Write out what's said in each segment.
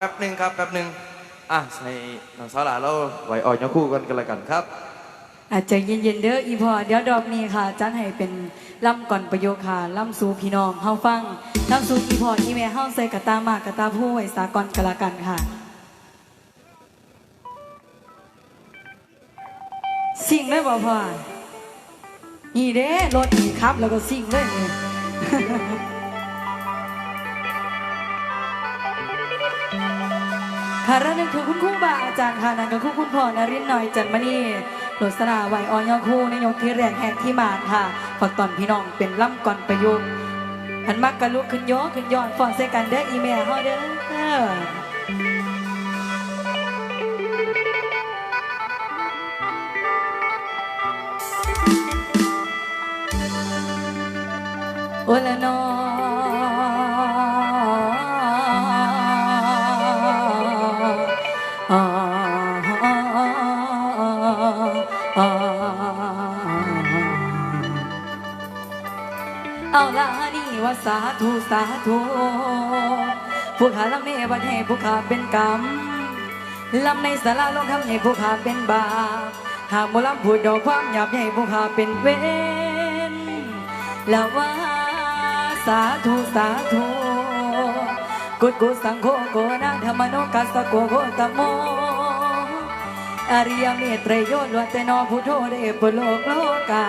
แป๊บหนึ่งครับแป๊บหนึ่งอะให้น้องสาวหลาเราไหวอ่อนยกคู่กันกันละกันครับ อาจจะเย็นๆเด้ออีพอเดี๋ยวดอกนี้ค่ะจัดให้เป็นล่ำก่อนประโยคค่ะล่ำสู่พี่น้องเฮาฟังล่ำสู่อีพออีแม่เฮาใส่กะตามากกะตาผู้ไว้สากลกะละกันค่ะ สิ่งเลยบ่พ่อนี่เด้รถนี่ครับแล้วก็สิ่งเลยนี่ ค่ะระหนึ่งคือคุณครูบาอาจารย์ค่ะนั่นก็คือคุณพ่อนรินทร์หน่อยจันมณีโหลดสนาไหวออยอคู่ในยกที่แรกแหกที่มานค่ะฝากตอนพี่น้องเป็นล่ำก่อนประยุกต์หันมักกะลุกขึ้นย้อขึ้นย้อนฟอนใส่กันเด้ออีเมลเฮาเด้อโอละนอ เอาละนี่ว่าสาธุสาธุผู้ขาลำในวันให้ผู้ขาเป็นกรรมลำในสาราลงทำให้ผู้ขาเป็นบาปหากบ่ลำพูดดอกความหยาบให้ผู้ขาเป็นเวรแล้วว่าสาธุสาธุกุดกุสังโฆโกนาธรรมโนกัสะโกโกตโม อริยเมตไตรโยนวัตโนพุทโธเดปโลกโลกา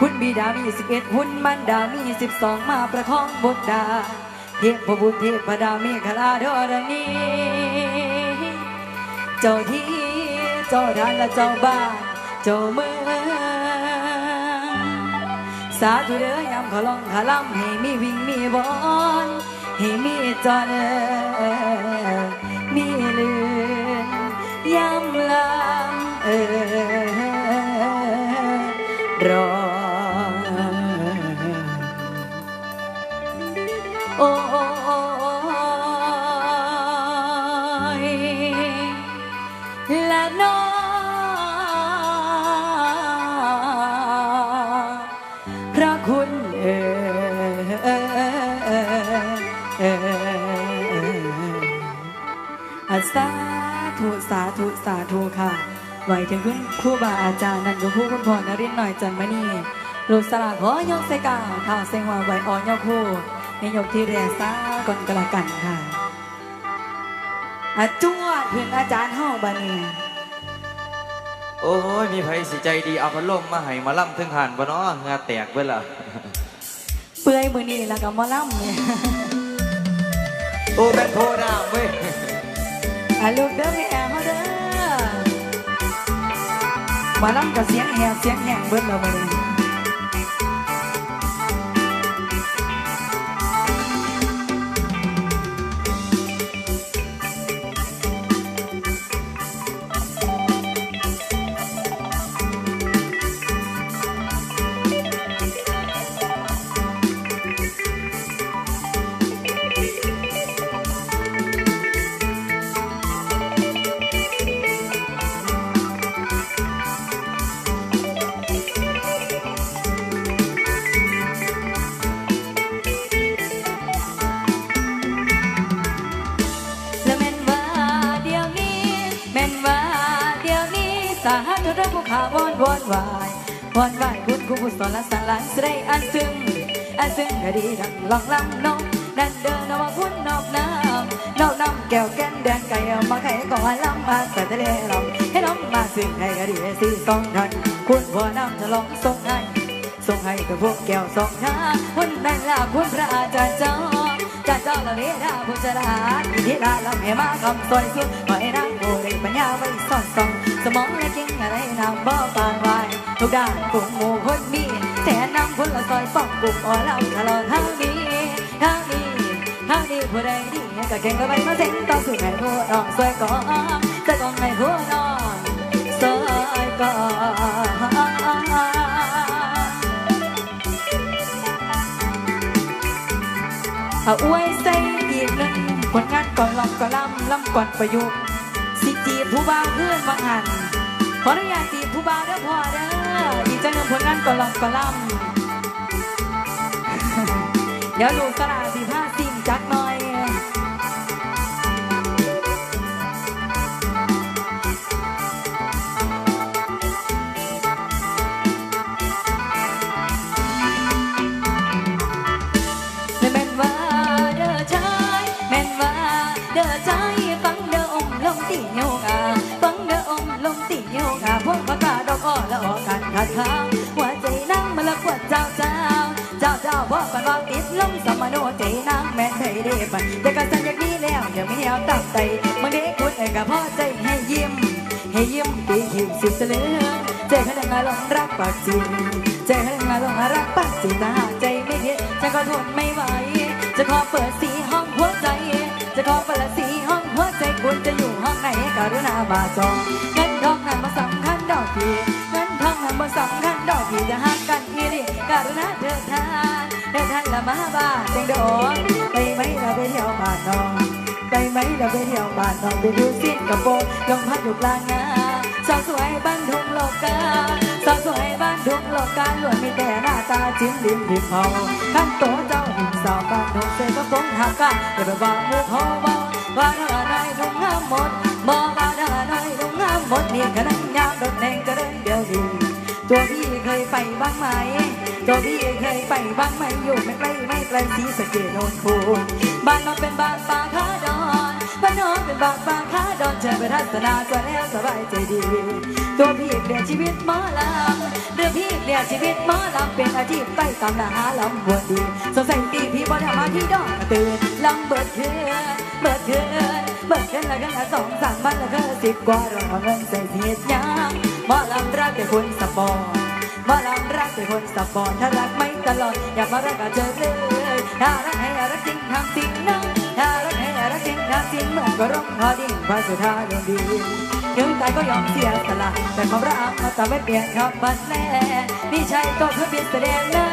คุณบิดามีสิบเอ็ดคุณมันดามีสิบสองมาประคองบุตรดาเทพบุตรเทพดามีคลาดรณีเจ้าที่เจ้าทานและเจ้าบ้านเจ้าเมืองสาธุเด้อยำขอลองขอลำให้มีวิ่งมีบอนให้มีจอนมีำเออรอโอ้ยและน้อพระคุณเออเออเออเอออาสาธุสาธุสาธุค่ะ ไหวถึงคุณครูบาอาจารย์นั่นก็ผู้คุณพ่อนรินทร์หน่อยจันมณีลูกสลาขอยกใส่กาวข่าวเซงว่าไหวอ่อนยกคู่ในยกที่แรกซาก่อนกละกันค่ะอาจวดถึงอาจารย์ห้องบานีโอ้ย มีไผสิใจดีเอาพัดลมมาให้มาล่ำถึงหันบ่เนาะเหงาแตกเบิดล่ะเปื่อยมือนี่แล้วก็หมอล่ำเนี่ยโอ้แม่นโพดามเว้ยอะลูกเด้อแม่แอมเขาเด้อ มอล่ำกับเสียงแหบเสียงแหงเบิ้ลเราไปเลยาธุเด้อผู้ขาวอนวอนวายวอนวายคุณครูผู้สอนและสลานสได้อันซึ้งอันซึ้งก็ดีดังลองลำนกดันเดินเอามาพุ่นนอกน้ำนอกน้ำแก้วแก้นแดงไก่มาไข่ก่อนลำมาใส่ทะเลลำให้น้องมาซึ้งให้ก็ดีสี่สองทันคุณพ่อน้ำจะลองส่งให้ส่งให้กับพวกแก้วสองน้าคนนั้นล่ะคุณพระอาจารย์เจ้า จารย์เจ้าละเลดาผู้ชราอิทธิราลำให้มาคำซอยสุดขอให้นางโบได้ปัญญาไว้สอนส่องสมองและเก่งอะไรนางบ่ปานวายทุกด้านกลุ่มหมู่คนมีแต่นำคนละซอยป้องกลุ่มอ่อนลำตลอดทางนี้ทางนี้ทางนี้ผู้ใดดีก็เก่งก็ไปมาเส้นต่อสู่ให้ผู้น้องสวยก่อนจะต้องให้ผู้น้องสวยก่อน เอาอวยใส่อีกหนึ่งผลงานก่อนลำก่อนลำลำก่อนประยุกต์สิจีบผู้บ่าวเพื่อนบางหันขออนุญาตจีบผู้บ่าวเด้อพ่อเด้ออีกจังหนึ่งผลงานก่อนลำก่อนลำเดี๋ยวลูกสลาสีผ้าซิ ด้อใจฟังเด้ออมลมตีโยกาฟังเด้ออมลมตีโยกาพวกประกาดอกอ้อและออกันขาดขาวหัวใจนั่งมาละขวดเจ้าเจ้าเจ้าเจ้าบอกกันว่าติดลมสมโนใจนางแม่นไทเด้ปันแต่ก็สันอย่างนี้แล้วเดี๋ยวไม่แนวตั้งใจบางเด็กคุณเอกพ่อใจให้ยิ้ม ให้ยิ้มปีหิวสิบเสลือใจขนาดมาลงรักปากจริงใจขนาดมาลงรักปากจริงถ้าหากใจไม่เพียฉันก็ทนไม่ไหวจะขอเปิดสีห้องหัวใจ จะขอเปิดสีห้องหัวใจคุณจะอยู่ห้องไหนกรุณามาจองเงินทองนั้นมาสำคัญดอกพี่เงินทองนั้นมาสำคัญดอกพี่จะหักกันอีนี่กรุณาเถิดทานเดินทันละมาบ้านเต็งโดนไปไหมเราไปเที่ยวบ้านน้องไปไหมเราไปเที่ยวบ้านน้องไปดูสิงคโปร์ลงพัดอยู่กลางนาสาวสวยบ้านทุ่งโลกา สาวสวยบ้านทุ่งโลกกาล้วนมีแต่หน้าตาจิ้มลิ้มริมเผาขั้นโตเจ้าหญิงสาวบ้านทุ่งเสก็คงหักกะอย่าไปบอกหมูพอบอกว่าเธอได้ทุ่งงามหมดบอกว่าเธอได้ทุ่งงามหมดนี่ยกระนั้นยามรถแดงกระเด็นเดียวดีตัวพี่เคยไปบ้างไหม ตัวพี่เคยไปบ้างไหมอยู่ไม่ไกลไม่ไกลสีสะเกดโนนคูบ้านน้องเป็นบ้านป่าขาดอน บ้านน้องเป็นบ้านป่าขาดอนเชิญไปทัศนาก็แล้วสบายใจดี ตัวพี่เปลี่ยนชีวิตหมอลำเรื่องพี่เปลี่ยนชีวิตหมอลำเป็นอาชีพใต้ตำนาหาลำบวนดีสงสัยตีพี่บ่ได้มาที่ดอกตื่นลำเบิดเคืนเบิดเคืนเบิดเคืนละกันละสองสามวันละก็สิบกว่าร้อยเงินใส่เสียดยางหมอลำรักแต่คนสปอร์ตมาลำรักเป็นคนสปอร์ตถ้ารักไม่ตลอดอย่ามารักกับเจอเลยถ้ารักให้รักจริงทำจริงนะ ถ้ารักให้รักจริงทำจริงเหมือนก็ร้องพอดิ่งพระสุธาดวงดีถึงตายก็ยอมเสียสละแต่ความรักมาแต่ไม่เปลี่ยนคำบันแน่นี่ใช่ตัวเครื่องบินแสดงนะ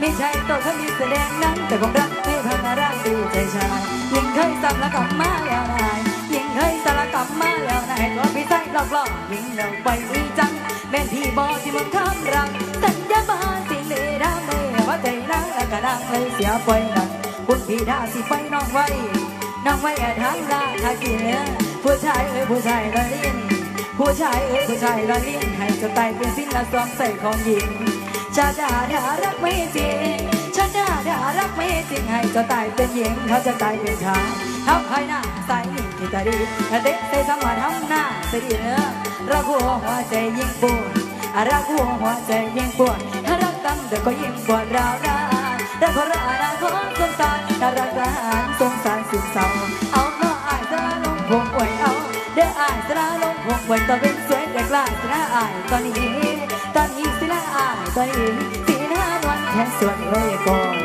ไม่ใช่ตัวเครื่องบินแสดงนั้นแต่ความรักไม่พังรักดีใจชายยิ่งเคยซ้ำแล้วกลับมาแล้วนายยิ่งเคยสละกลับมาแล้วนายก็พี่ใส่หลอกล่อยิ่งเราไปอีจังแม่นพี่บอกที่มึงทำรังสัญญาบ้านสิ่งเลดาไม่ว่าใจนางและกระดังเลยเสียไปนั่น คุณพี่ดาสิไปน้องไว้ น้องไว้แอบทางลาทากินเนื้อผู้ชายเอ้ยผู้ชายละลิ้นผู้ชายเอ้ยผู้ชายละลิ้นให้จะตายเป็นสิ้นละสวมใส่ของหญิงชาดาดารักไม่จริงชาดาดารักไม่จริงให้จะตายเป็นหญิงเขาจะตายเป็นชายทับภายหน้าใส่นี่ที่ตาดีเด็กใส่สมาทำหน้าใส่ดีเนื้อรักหัวหัวใจยิ่งปวดรักหัวหัวใจยิ่งปวดถ้ารักตั้งเดี๋ยวก็ยิ่งปวดราวดา รักคนละรักคนสงสารถ้ารักทหารสงสารสุดเศร้าเอาเนาะอายสระลงพวงป่วยเอาเด้ออายสระลงพวงป่วยตอนเป็นสวยแต่กล้าสระอายตอนนี้ตอนนี้สิละอายตอนนี้สีหน้าวันแค่ส่วนเลยก่อน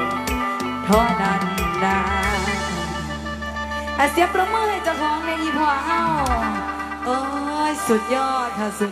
เท่านั้นนะอะเสียประมือให้เจ้าของในอีพอเฮาโอ้ยสุดยอดค่ะสุด